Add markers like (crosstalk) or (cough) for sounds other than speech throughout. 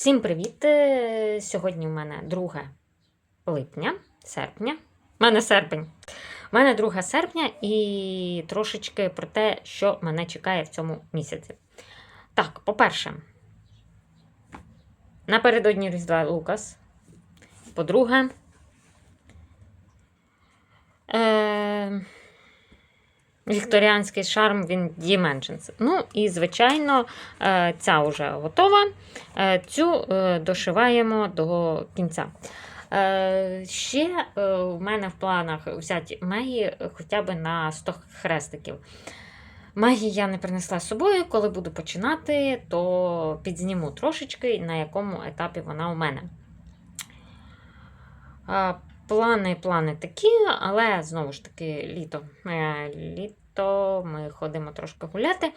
всім привіт! Е, Сьогодні у мене 2 липня, серпня. У мене серпень. У мене 2 серпня і трошечки про те, що мене чекає в цьому місяці. Так, по-перше, напередодні Різдва Лукас. По-друге, е- Вікторіанський шарм він Dimensions. Ну і, звичайно, е, ця вже готова. Е, Цю е, дошиваємо до кінця. Ще в мене в планах взяти Мегі хоча б на 100 хрестиків. Мегі я не принесла з собою. Коли буду починати, то підзніму трошечки, на якому етапі вона у мене. Плани, плани такі, але знову ж таки літо. Е, Літо ми ходимо трошки гуляти.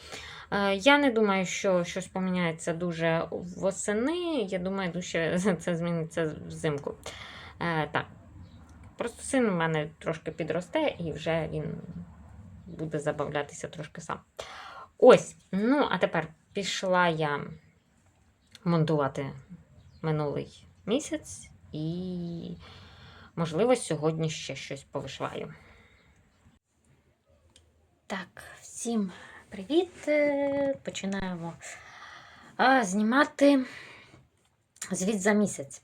Е, Я не думаю, що щось поміняється дуже восени. Я думаю, дуже (laughs) це зміниться взимку. Е, Так. Просто син у мене трошки підросте і вже він буде забавлятися трошки сам. Ось. Ну, а тепер пішла я монтувати минулий місяць і. Можливо, сьогодні ще щось повишиваю. Так, всім привіт! Е, Починаємо а, знімати звіт за місяць.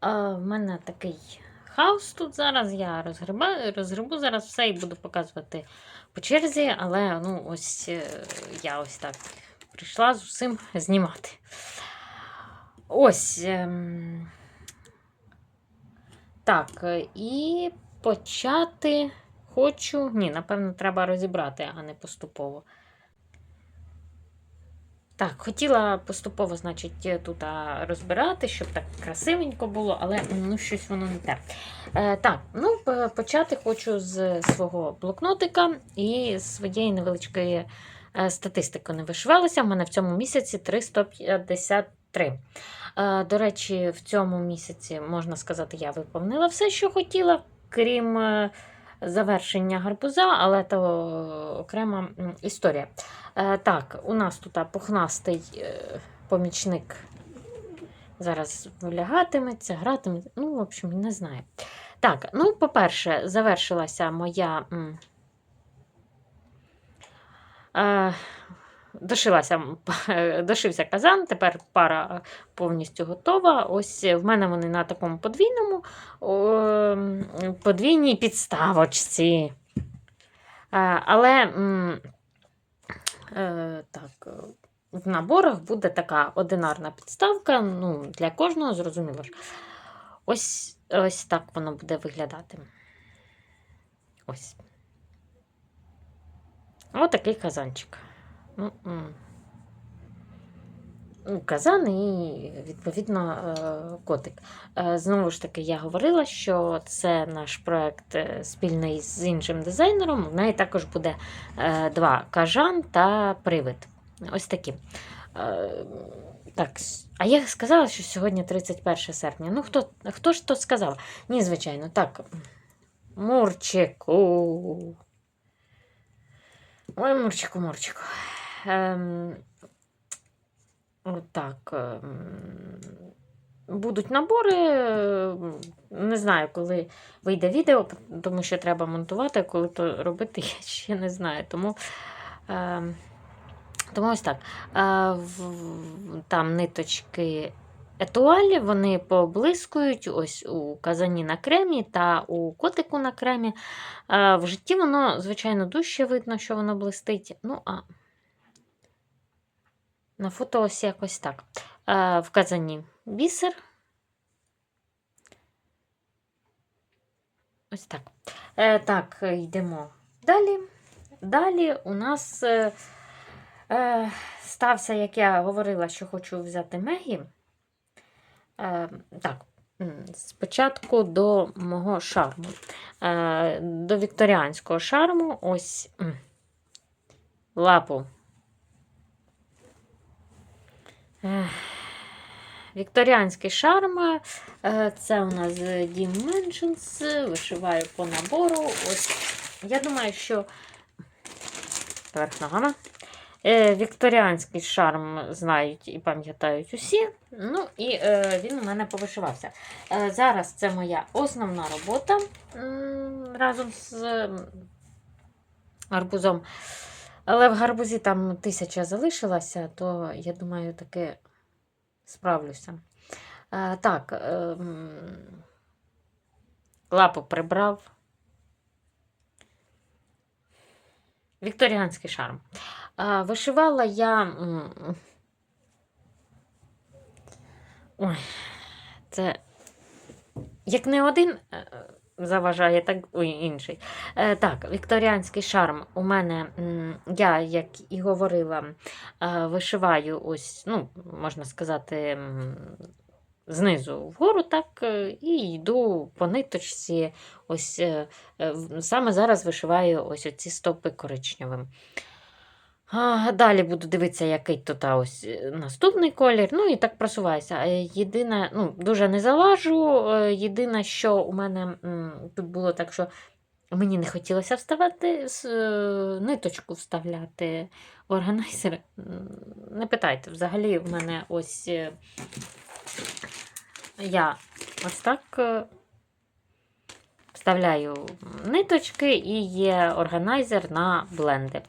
А, в мене такий хаос тут зараз. Я розгриба, розгребу зараз все і буду показувати по черзі, але ну, ось е, я ось так прийшла з усім знімати. Ось. Ем... Так, і почати хочу. Ні, напевно, треба розібрати, а не поступово. Так, хотіла поступово, значить, тут розбирати, щоб так красивенько було, але ну, щось воно не те. Е, так, ну, почати хочу з свого блокнотика і з своєї невеличкої е, статистики не вишивалася. У мене в цьому місяці 353. Е, До речі, в цьому місяці, можна сказати, я виповнила все, що хотіла, крім е, завершення гарбуза, але то окрема історія. Е, Так, у нас тут пухнастий е, помічник зараз вилягатиметься, гратиметься. Ну, в общем, не знаю. Так, ну, по-перше, завершилася моя. е, Дошилася, (laughs) дошився казан, тепер пара повністю готова. Ось в мене вони на такому подвійному о, подвійній підставочці. Е, Але е, так, в наборах буде така одинарна підставка. Ну, для кожного, зрозуміло ж. Ось, ось так воно буде виглядати. Ось такий казанчик. Ну. Казан і, відповідно, е, котик. Е, Знову ж таки, я говорила, що це наш проект е, спільний з іншим дизайнером. В неї також буде два кажан та привид. Ось такі. Так, а я сказала, що сьогодні 31 серпня. Ну, хто, хто ж то сказав? Ні, звичайно, так. Мурчику. Ой, Мурчику, Мурчику. Ем, так. Ем, будуть набори. ем, Не знаю, коли вийде відео, тому що треба монтувати, коли то робити, (laughs) я ще не знаю. Тому, тому ось так. Е, там ниточки етуалі, вони поблискують ось у казані на кремі та у котику на кремі. Е, В житті воно, звичайно, дужче видно, що воно блистить. Ну, а на фото ось якось так. Е, В казані бісер. Ось так. Е, Так, йдемо далі. Далі у нас е, стався, як я говорила, що хочу взяти Мегі. Так, спочатку до мого шарму. До вікторіанського шарму. Ось лапу. Вікторіанський шарм. е, Це у нас Dimensions. Вишиваю по набору. Ось, я думаю, що верх ногами. Е, Вікторіанський шарм знають і пам'ятають усі. Ну і е, він у мене повишивався. Е, зараз це моя основна робота разом з м, гарбузом. Але в гарбузі там тисяча залишилася, то я думаю, таки справлюся. Е, так, е, лапу прибрав. Вікторіанський шарм. А, вишивала я. Ой, це як не один е, заважає, так інший. Е, так, вікторіанський шарм. У мене, я, як і говорила, е, вишиваю ось, ну, можна сказати, знизу вгору, так, е, і йду по ниточці. Ось е, саме зараз вишиваю ось оці стопи коричневим. А, Далі буду дивитися, який тут а, ось е, наступний колір. Ну і так просуваюся. Е, Єдине, ну, дуже не залажу. е, Єдине, що у мене тут було так, що мені не хотілося вставати, ниточку вставляти органайзер. Не питайте, взагалі в мене ось я ось так. Вставляю ниточки і є органайзер на бленди.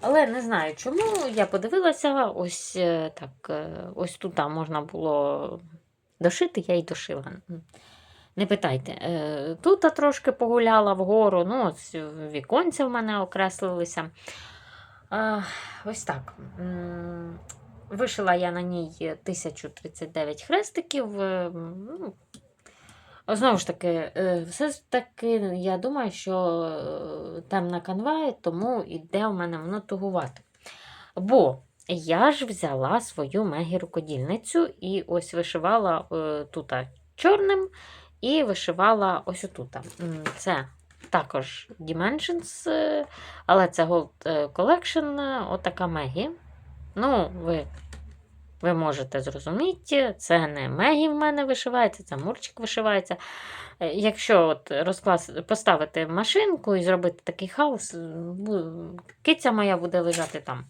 Але не знаю чому. Я подивилася, ось е, так, е, ось тут можна було дошити, я й дошила. Не питайте. Е, Тут трошки погуляла вгору, ну, ось віконця в мене окреслилися. Ось так. Вишила я на ній 1039 хрестиків. Знову ж таки, е, все ж таки, я думаю, що е, темна канва, тому йде у мене воно тугувати. Бо я ж взяла свою мегі-рукодільницю і ось вишивала е, тут чорним і вишивала ось отут. Це також Dimensions, але це Gold Collection, отака мегі. Ну, ви ви можете зрозуміти, це не Мегі в мене вишивається, це Мурчик вишивається. Е, Якщо от розклас... поставити машинку і зробити такий хаос, киця моя буде лежати там.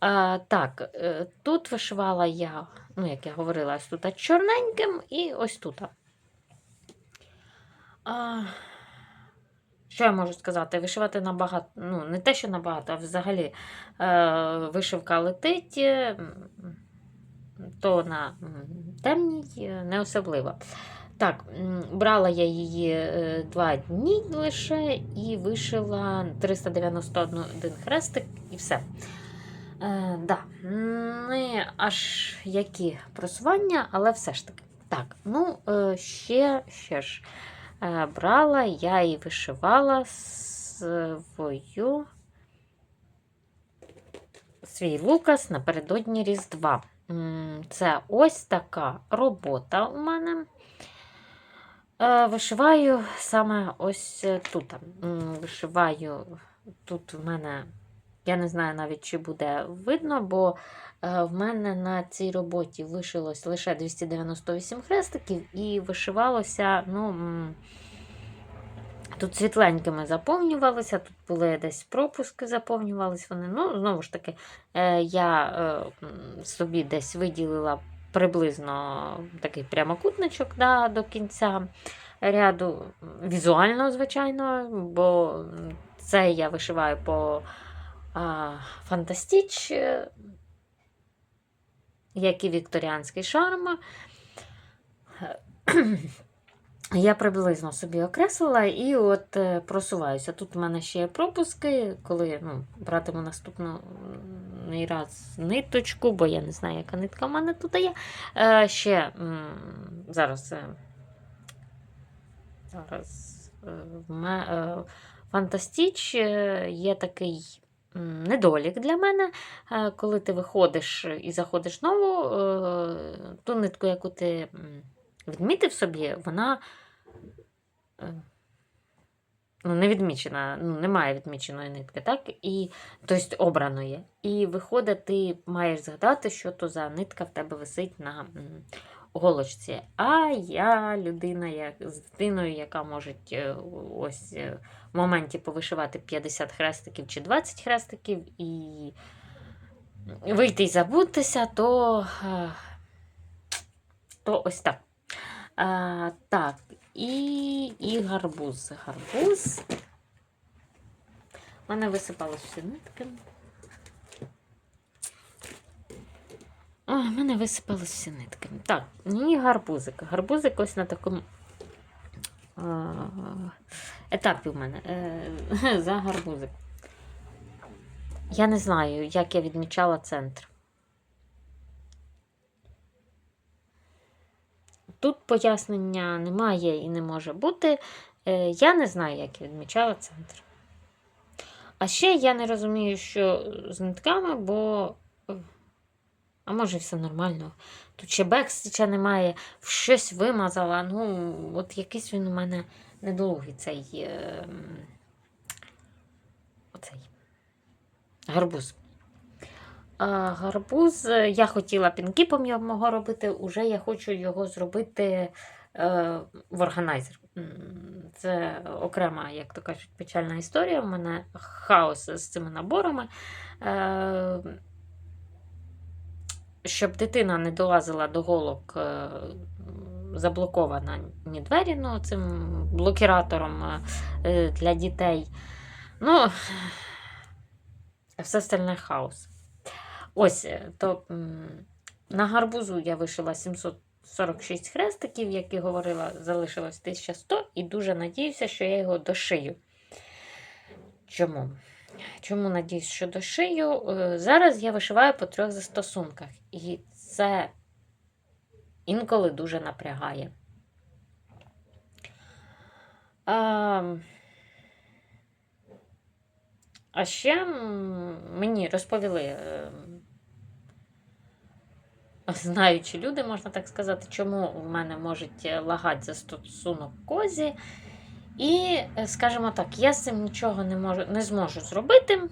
А, так, е, тут вишивала я, ну, як я говорила, ось тут чорненьким і ось тут. А, що я можу сказати? Вишивати набагато, ну, не те, що набагато, а взагалі е, вишивка летить. То на темній е, не особливо. Так, брала я її е, два дні лише і вишила 391 хрестик і все. Е, да, не аж які просування, але все ж таки. Так, ну, е, ще, ще ж брала я і вишивала свою свій Лукас напередодні Різдва. Це ось така робота у мене. Е, Вишиваю саме ось е, тут. Вишиваю тут в мене, я не знаю навіть, чи буде видно, бо е, в мене на цій роботі вишилось лише 298 хрестиків і вишивалося, ну. Тут світленькими заповнювалися, тут були десь пропуски, заповнювалися вони. Ну, знову ж таки, е, я е, собі десь виділила приблизно такий прямокутничок да, до кінця ряду. Візуально, звичайно, бо це я вишиваю по Фантастіч, е, як і Вікторіанський шарм. Я приблизно собі окреслила і от е, просуваюся. Тут у мене ще є пропуски, коли ну, братиму наступний раз ниточку, бо я не знаю, яка нитка в мене тут є. Е, ще зараз. е, Зараз е, в Фантастіч є такий недолік для мене. Коли ти виходиш і заходиш знову, ту нитку, яку ти відмітив собі, вона е, ну, не відмічена, ну, немає відміченої нитки, так? І, тобто обраної. І виходить, ти маєш згадати, що то за нитка в тебе висить на голочці. А я людина як, з дитиною, яка може е, ось е, в моменті повишивати 50 хрестиків чи 20 хрестиків, і вийти і забутися, то, то ось так. А, так, і, і гарбуз. Гарбуз. У мене висипалось всі нитки. В мене висипалось всі нитки. Так, і гарбузик. Гарбузик ось на такому етапі в мене. Е, (laughs) за гарбузик. Я не знаю, як я відмічала центр. Тут пояснення немає і не може бути. Е, Я не знаю, як я відмічала центр. А ще я не розумію, що з нитками, бо. е, А може, все нормально. Тут ще бекстича немає, щось вимазала. Ну, от якийсь він у мене недолугий цей. е, Оцей гарбуз. Гарбуз, я хотіла пінкіпом його робити, уже я хочу його зробити е, в органайзер. Це окрема, як то кажуть, печальна історія. У мене хаос з цими наборами. Е, щоб дитина не долазила до голок, е, заблокована ні двері, ну, цим блокіратором для дітей. Ну, все остальне хаос. Ось, е, то на гарбузу я вишила 746 хрестиків, як і говорила, залишилось 1100, і дуже надіюся, що я його дошию. Чому? Чому надіюсь, що дошию? Е, Зараз я вишиваю по трьох застосунках, і це інколи дуже напрягає. А, а ще мені розповіли, е, знаючі люди, можна так сказати, чому в мене можуть лагати застосунок козі. І, е, скажімо так, я з цим нічого не, можу, не зможу зробити,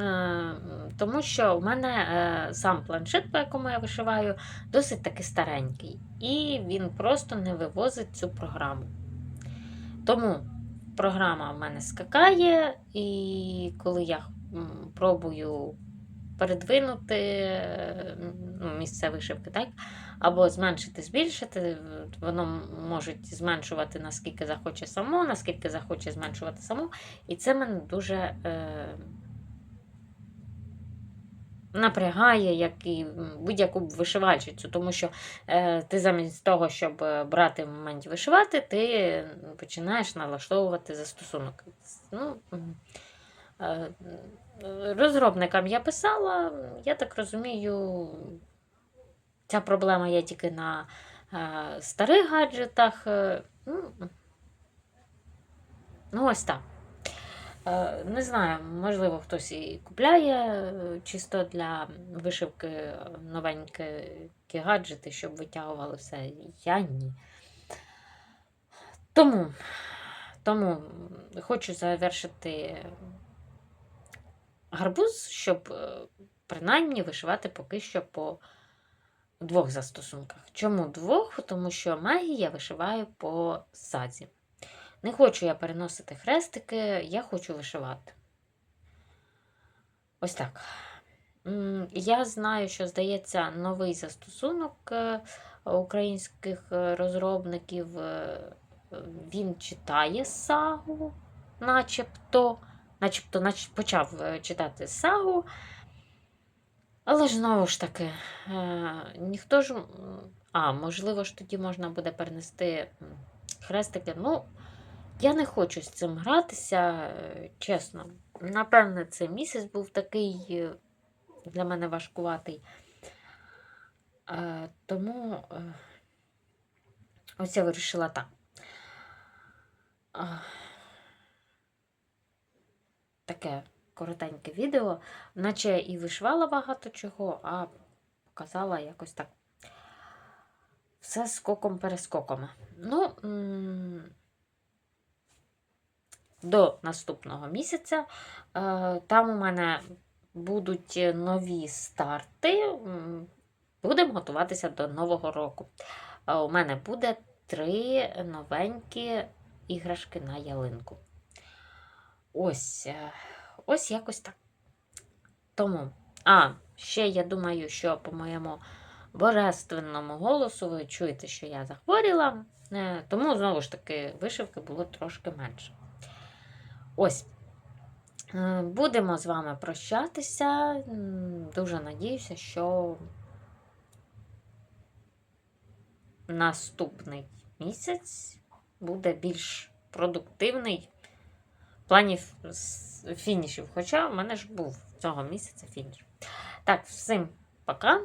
е, тому що в мене е, сам планшет, по якому я вишиваю, досить таки старенький. І він просто не вивозить цю програму. Тому програма в мене скакає, і коли я пробую передвинути ну, місце вишивки, так? або зменшити, збільшити, воно може зменшувати наскільки захоче само, наскільки захоче зменшувати само. І це мене дуже е, напрягає, як і будь-яку вишивальщицю, тому що е, ти замість того, щоб е, брати в моменті вишивати, ти починаєш налаштовувати застосунок. Ну, е, Розробникам я писала, я так розумію, ця проблема є тільки на е, старих гаджетах. е, Ну, ну, ось так. Е, Не знаю, можливо, хтось і купляє чисто для вишивки новенькі гаджети, щоб витягували все. Я ні. Тому, тому хочу завершити гарбуз, щоб е, принаймні вишивати поки що по двох застосунках. Чому двох? Тому що магії я вишиваю по саді. Не хочу я переносити хрестики, я хочу вишивати. Ось так. Я знаю, що, здається, новий застосунок е, українських е, розробників. Він читає сагу, начебто, начебто нач- почав е, читати сагу. Але ж знову ж таки, е, ніхто ж. А, можливо ж тоді можна буде перенести хрестики. Ну, я не хочу з цим гратися, е, чесно. Напевне, цей місяць був такий для мене важкуватий. Тому ось я вирішила так. Таке коротеньке відео, наче і вишивала багато чого, а показала якось так. Все скоком-перескоком. Ну, до наступного місяця. Е, Там у мене будуть нові старти. Будемо готуватися до Нового року. Е, У мене буде три новенькі іграшки на ялинку. Ось, е, ось якось так. Тому А, ще я думаю, що по моєму божественному голосу ви чуєте, що я захворіла. Е, Тому, знову ж таки, вишивки було трошки менше. Ось. Е, Будемо з вами прощатися. Дуже надіюся, що наступний місяць буде більш продуктивний в плані фінішів. Хоча в мене ж був цього місяця фініш. Так, всім пока.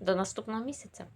До наступного місяця.